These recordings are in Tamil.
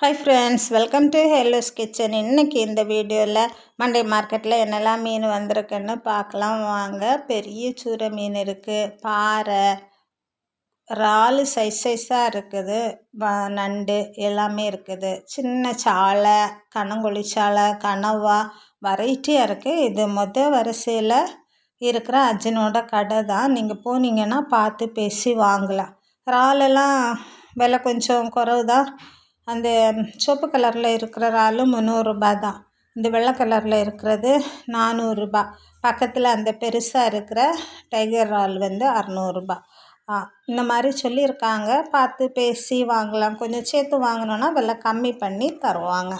Hi friends welcome to hello's kitchen இன்றைக்கி இந்த வீடியோவில் மண்டே மார்க்கெட்டில் என்னெல்லாம் மீன் வந்திருக்குன்னு பார்க்கலாம். வாங்க பெரிய சூரை மீன் இருக்குது பாறை இறால் சைஸ் சைஸாக இருக்குது. நண்டு எல்லாமே இருக்குது. சின்ன சாலை கனங்கொழி சாலை கனவா வெரைட்டியாக இருக்குது இது மொதல் வரிசையில் இருக்கிற அஜினோட கடை தான். நீங்கள் போனீங்கன்னா பார்த்து பேசி வாங்கலாம். இறாலெல்லாம் விலை கொஞ்சம் குறவு தான் அந்த சிவப்பு கலரில் இருக்கிற இறாலும் முந்நூறுரூபா தான். இந்த வெள்ளை கலரில் இருக்கிறது நானூறுரூபா பக்கத்தில் அந்த பெருசாக இருக்கிற டைகர் இறால் வந்து அறநூறுபா. இந்த மாதிரி சொல்லியிருக்காங்க. பார்த்து பேசி வாங்கலாம். கொஞ்சம் சேர்த்து வாங்கினோன்னா விலை கம்மி பண்ணி தருவாங்க.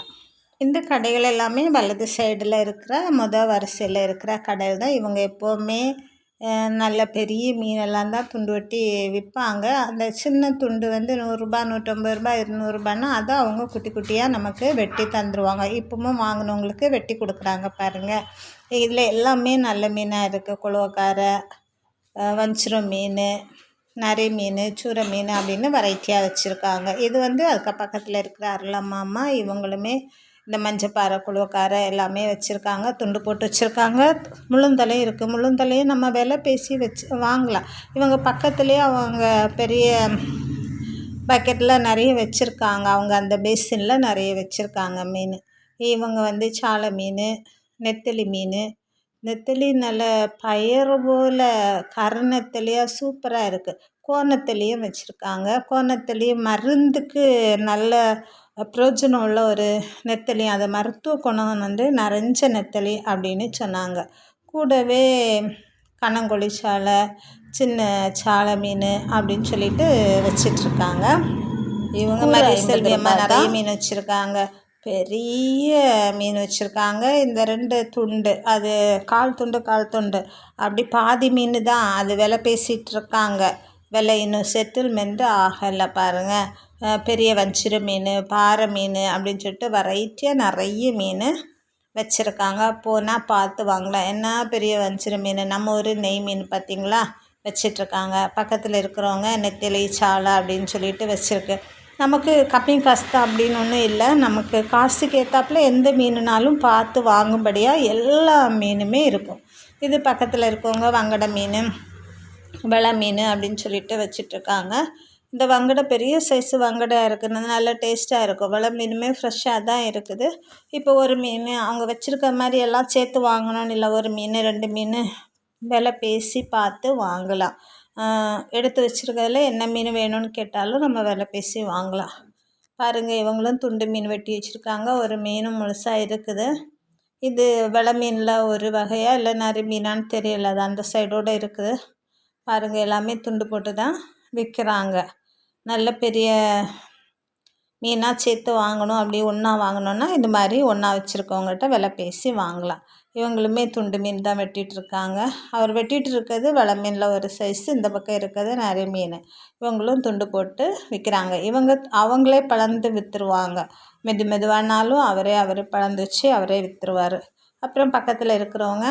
இந்த கடைகள் எல்லாமே வலது சைடில் இருக்கிற முதல் வரிசையில் இருக்கிற கடை தான் இவங்க எப்போவுமே நல்ல பெரிய மீனெல்லாம் தான் துண்டு வெட்டி விற்பாங்க. அந்த சின்ன துண்டு வந்து நூறுரூபா நூற்றம்பது ரூபா இருநூறுபான்னா அதை அவங்க குட்டி குட்டியாக நமக்கு வெட்டி தந்துடுவாங்க இப்பவும் வாங்கினவங்களுக்கு வெட்டி கொடுக்குறாங்க பாருங்கள் இதில் எல்லாமே நல்ல மீனாக இருக்குது குழுவக்காரை வஞ்சிரம் மீன் நரை மீன் சூரை மீன் அப்படின்னு வெரைட்டியாக வச்சுருக்காங்க. இது வந்து அதுக்கு பக்கத்தில் இருக்கிற அருளம்மாமா இவங்களுமே இந்த மஞ்சப்பாறை குழுக்காரை எல்லாமே வச்சுருக்காங்க. துண்டு போட்டு வச்சுருக்காங்க. முழுந்தலையும் இருக்குது முழுந்தலையும் நம்ம விலை பேசி வச்சு வாங்கலாம். இவங்க பக்கத்துலேயே அவங்க பெரிய பக்கெட்டில் நிறைய வச்சுருக்காங்க. அவங்க அந்த பேசினில் நிறைய வச்சுருக்காங்க மீன். இவங்க வந்து சாலை மீன் நெத்தலி மீன். நெத்தலி நல்ல பயறு போல் கருநெத்தலியாக சூப்பராக இருக்குது கோணத்துலேயும் வச்சுருக்காங்க. கோணத்துலேயும் மருந்துக்கு நல்ல பிரயோஜனம் உள்ள ஒரு நெத்தலி அது மருத்துவ குணம் வந்து நிறைஞ்ச நெத்தலி அப்படின்னு சொன்னாங்க. கூடவே கணங்கொழி சாலை சின்ன சாலை மீன் அப்படின்னு சொல்லிட்டு வச்சிட்ருக்காங்க. இவங்க மாதிரி செல்வியம்மா நிறைய மீன் வச்சுருக்காங்க. பெரிய மீன் வச்சுருக்காங்க. இந்த ரெண்டு துண்டு அது கால் துண்டு கால் துண்டு. அப்படி பாதி மீன் தான். அது விலை பேசிகிட்டு இருக்காங்க விலை இன்னும் செட்டில்மெண்ட்டு ஆகலை பாருங்கள் பெரிய வஞ்சிர மீன் பாறை மீன் அப்படின்னு சொல்லிட்டு வெரைட்டியாக நிறைய மீன் வச்சுருக்காங்க. போனால் பார்த்து வாங்கலாம். என்ன பெரிய வஞ்சிர மீன்? நம்ம ஊர் நெய் மீன் பார்த்திங்களா? வச்சிட்ருக்காங்க. பக்கத்தில் இருக்கிறவங்க நெத்திலி சாலை அப்படின்னு சொல்லிட்டு வச்சுருக்கு. நமக்கு கம்மி காசு தான் அப்படின்னு ஒன்றும் இல்லை. நமக்கு காசுக்கு ஏற்றாப்புல எந்த மீனுனாலும் பார்த்து வாங்கும்படியாக எல்லா மீனுமே இருக்கும். இது பக்கத்தில் இருக்கவங்க வங்கடை மீன் வெள மீன் அப்படின்னு சொல்லிட்டு வச்சிட்ருக்காங்க. இந்த வங்கடை பெரிய சைஸு வங்கடை இருக்குது நல்ல டேஸ்ட்டாக இருக்கும். வெலை மீனுமே ஃப்ரெஷ்ஷாக தான் இருக்குது. இப்போ ஒரு மீன் அவங்க வச்சுருக்க மாதிரி எல்லாம் சேர்த்து வாங்கணும்னு இல்லை. ஒரு மீன் ரெண்டு மீன் விலை பேசி பார்த்து வாங்கலாம். எடுத்து வச்சுருக்கிறதுல என்ன மீன் வேணும்னு கேட்டாலும் நம்ம விலை பேசி வாங்கலாம். பாருங்கள் இவங்களும் துண்டு மீன் வெட்டி வச்சுருக்காங்க. ஒரு மீனும் முழுசாக இருக்குது. இது வெலை மீனில் ஒரு வகையாக இல்லை நிறைய மீனான்னு தெரியல. அது அந்த சைடோடு இருக்குது. பாருங்கள் எல்லாமே துண்டு போட்டு தான் விற்கிறாங்க. நல்ல பெரிய மீனாக சேர்த்து வாங்கணும் அப்படி ஒன்றா வாங்கணுன்னா இந்த மாதிரி ஒன்றா வச்சுருக்கவங்கள்ட்ட விலை பேசி வாங்கலாம். இவங்களுமே துண்டு மீன் தான் வெட்டிகிட்ருக்காங்க அவர் வெட்டிகிட்டு இருக்கிறது வலை மீனில் ஒரு சைஸ் இந்த பக்கம் இருக்கிறது நிறைய மீன். இவங்களும் துண்டு போட்டு விற்கிறாங்க இவங்க அவங்களே பழந்து விற்றுருவாங்க மெது மெதுவானாலும் அவரே அவரே பழந்து வச்சு அவரே விற்றுருவார் அப்புறம் பக்கத்தில் இருக்கிறவங்க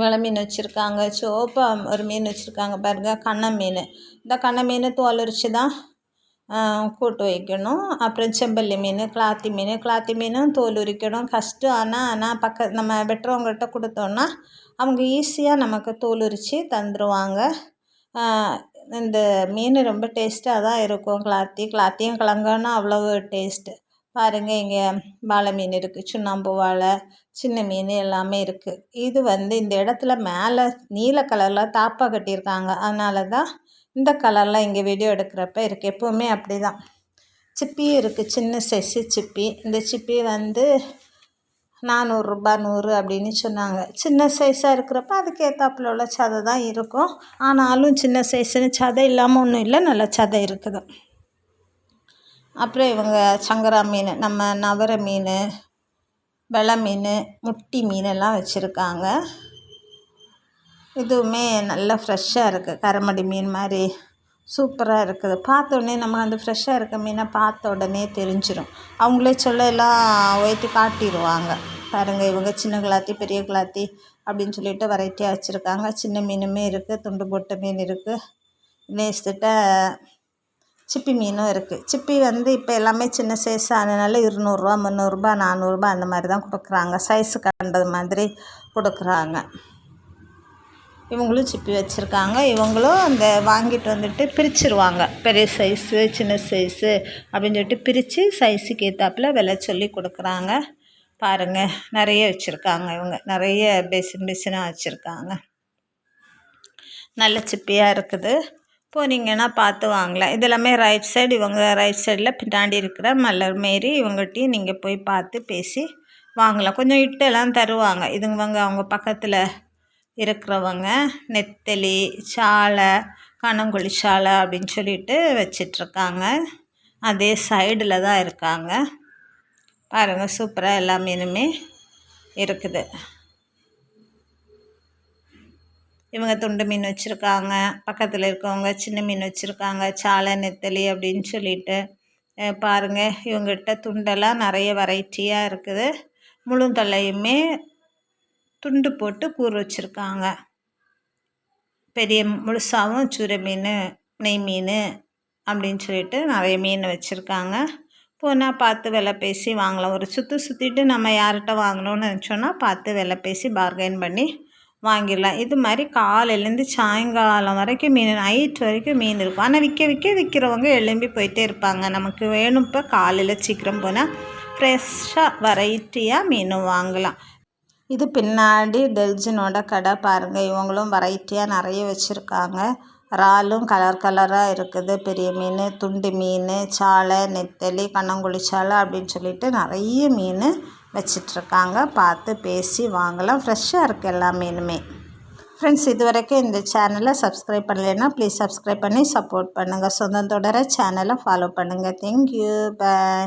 வெலை மீன் வச்சுருக்காங்க சோப்பாக ஒரு மீன் வச்சுருக்காங்க பாருங்க கண்ணை மீன். இந்த கண்ணை மீன் தோல் உரித்து தான் கூட்டு வைக்கணும். அப்புறம் செம்பல்லி மீன் கிளாத்தி மீன். கிளாத்தி மீனும் தோல் உரிக்கணும். கஷ்டம் ஆனால் ஆனால் பக்க நம்ம வெட்டுறவங்கள்ட்ட கொடுத்தோன்னா அவங்க ஈஸியாக நமக்கு தோல் உரித்து தந்துடுவாங்க இந்த மீன் ரொம்ப டேஸ்ட்டாக தான் இருக்கும் கிளாத்தி. கிளாத்தியும் கிழங்குன்னா அவ்வளவு டேஸ்ட்டு பாருங்கள் இங்கே வாழை மீன் இருக்குது சுண்ணாம்பு வாழை சின்ன மீன் எல்லாமே இருக்குது இது வந்து இந்த இடத்துல மேலே நீல கலரில் தாப்பாக கட்டியிருக்காங்க. அதனால தான் இந்த கலரில் இங்கே வீடியோ எடுக்கிறப்ப இருக்குது எப்போவுமே அப்படி தான் சிப்பியும் இருக்குது சின்ன சைஸு சிப்பி. இந்த சிப்பி வந்து நானூறுரூபா நூறு அப்படின்னு சொன்னாங்க. சின்ன சைஸாக இருக்கிறப்ப அதுக்கு ஏற்றாப்புல உள்ள சதை தான் இருக்கும். ஆனாலும் சின்ன சைஸுன்னு சதை இல்லாமல் ஒன்றும் இல்லை நல்ல சதை இருக்குது. அப்புறம் இவங்க சங்கரா மீன் நம்ம நவர மீன் வெலை மீன் முட்டி மீனெல்லாம் வச்சுருக்காங்க. இதுவுமே நல்லா ஃப்ரெஷ்ஷாக இருக்குது கரமடி மீன் மாதிரி சூப்பராக இருக்குது. பார்த்தோன்னே நம்ம அந்த ஃப்ரெஷ்ஷாக இருக்க மீனை பார்த்த உடனே தெரிஞ்சிடும் அவங்களே சொல்ல எல்லாம் உயர்த்தி காட்டிடுவாங்க. பாருங்கள் இவங்க சின்ன கிளாத்தி பெரிய கிளாத்தி அப்படின்னு சொல்லிட்டு வெரைட்டியாக வச்சுருக்காங்க. சின்ன மீனுமே இருக்குது துண்டு போட்ட மீன் இருக்குது நேசிட்ட சிப்பி மீனும் இருக்குது சிப்பி வந்து இப்போ எல்லாமே சின்ன சைஸ் அதனால இருநூறுவா முந்நூறுரூபா நானூறுரூபா அந்த மாதிரி தான் கொடுக்குறாங்க. சைஸு கண்டது மாதிரி கொடுக்குறாங்க. இவங்களும் சிப்பி வச்சுருக்காங்க. இவங்களும் அந்த வாங்கிட்டு வந்துட்டு பிரிச்சுருவாங்க. பெரிய சைஸு சின்ன சைஸு அப்படின்னு சொல்லிட்டு பிரித்து சைஸுக்கு ஏற்றாப்புல விலை சொல்லி கொடுக்குறாங்க. பாருங்கள் நிறைய வச்சுருக்காங்க இவங்க. நிறைய பேசின் பேசினாக வச்சுருக்காங்க. நல்ல சிப்பியாக இருக்குது. போனீங்கன்னா பார்த்து வாங்கலாம். இது எல்லாமே ரைட் சைடு இவங்க ரைட் சைடில் பின்னாடி இருக்கிற மலர் மாரி இவங்ககிட்டையும் நீங்கள் போய் பார்த்து பேசி வாங்கலாம். கொஞ்சம் இட்டெல்லாம் தருவாங்க. இதுங்கவங்க அவங்க பக்கத்தில் இருக்கிறவங்க நெத்தலி சாலை கணங்குழி சாலை அப்படின்னு சொல்லிட்டு வச்சிட்ருக்காங்க. அதே சைடில் தான் இருக்காங்க. பாருங்கள் சூப்பராக எல்லா மீனுமே இருக்குது. இவங்க துண்டு மீன் வச்சுருக்காங்க. பக்கத்தில் இருக்கவங்க சின்ன மீன் வச்சுருக்காங்க. சாலை நெத்தலி அப்படின்னு சொல்லிட்டு பாருங்கள் இவங்ககிட்ட துண்டெல்லாம் நிறைய வெரைட்டியாக இருக்குது. முழுந்தலையுமே துண்டு போட்டு கூறு வச்சுருக்காங்க. பெரிய முழுசாகவும் சூரை மீன் நெய் மீன் அப்படின்னு சொல்லிட்டு நிறைய மீன் வச்சுருக்காங்க. போனால் பார்த்து விலை பேசி வாங்கலாம். ஒரு சுற்று சுற்றிட்டு நம்ம யார்கிட்ட வாங்கணும்னு நினச்சோன்னா பார்த்து விலை பேசி பார்கெயின் பண்ணி வாங்கிடலாம். இது மாதிரி காலையிலேருந்து சாயங்காலம் வரைக்கும் மீன் நைட் வரைக்கும் மீன் இருக்கும். ஆனால் விற்க விற்க விற்கிறவங்க எழும்பி போயிட்டே இருப்பாங்க. நமக்கு வேணும் இப்போ காலையில் சீக்கிரம் போனால் ஃப்ரெஷ்ஷாக வெரைட்டியாக மீன் வாங்கலாம். இது பின்னாடி டெல்ஜினோட கடை பாருங்கள் இவங்களும் வெரைட்டியாக நிறைய வச்சுருக்காங்க. இறாலும் கலர் கலராக இருக்குது. பெரிய மீன் துண்டு மீன் சாலை நெத்தலி கண்ணங்குழி சாலை அப்படின்னு சொல்லிட்டு நிறைய மீன் வச்சிட்ருக்காங்க. பார்த்து பேசி வாங்கலாம். ஃப்ரெஷ்ஷாக இருக்குது எல்லா மீனுமே ஃப்ரெண்ட்ஸ் இது வரைக்கும் இந்த சேனலை சப்ஸ்கிரைப் பண்ணலைன்னா ப்ளீஸ் சப்ஸ்கிரைப் பண்ணி சப்போர்ட் பண்ணுங்கள் சொந்தம் தொடர சேனலை ஃபாலோ பண்ணுங்கள் தேங்க்யூ பாய்